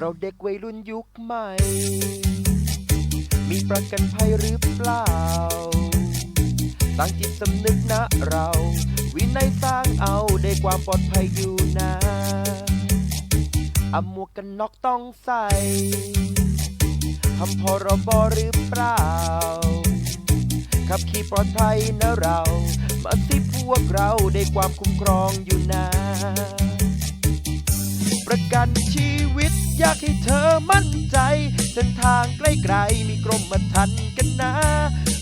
เราเด็กวัยรุ่นยุคใหม่ มีประกันภัยหรือเปล่าสร้งจิตสำนึกนะเรา วินัยสร้างเอาได้ความปลอดภัยอยู่นะอาหมวกกันน็อกต้องใส่ทำพรบหรือเปล่า ขับขี่ปลอดภัยนะเรา มาสิพวกเราได้ความคุ้มครองอยู่นะ ประกันชีวิต อยากให้เธอมั่นใจ เส้นทางใกล้ๆมีกรมมาทันกันนะ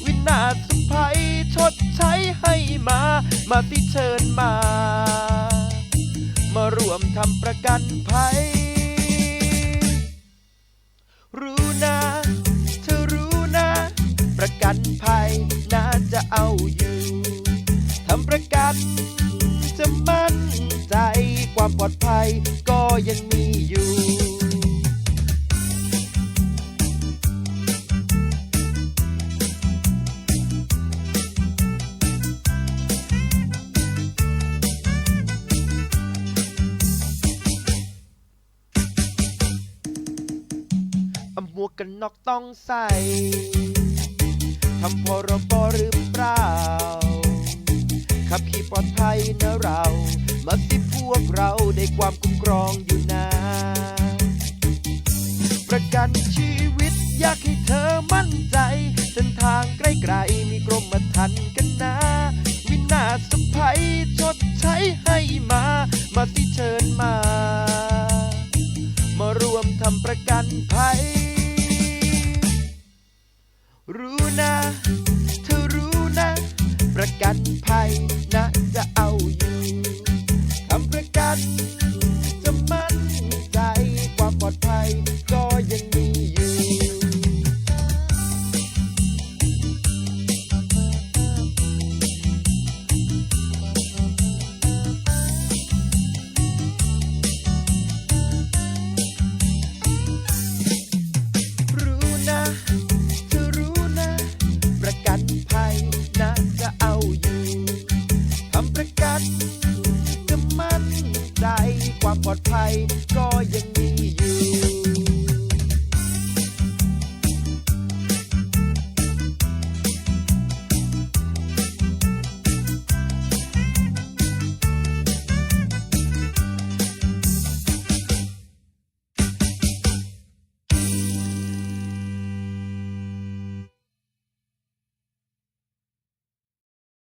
วินาศภัยชดใช้ให้มา มาสิเชิญมา มารวมทำประกันภัย รู้นะ เธอรู้นะ ประกันภัยน่าจะเอาอยู่ทำประกันจะมั่นใจความปลอดภัยก็ยังมีอยู่ วกกันน็อกต้องใส่ทำพรบหรือเปล่า ขับขี่ปลอดภัยนะเรามาสิพวกเราได้ความคุ้มครองอยู่นะประกันชีวิตอยากให้เธอมั่นใจ เส้นทางใกล้ๆมีกรมมาทันกันนะวินาศภัยชดใช้ให้มา มาสิเชิญมา มารวมทำประกันภัย Thank you. destroying you.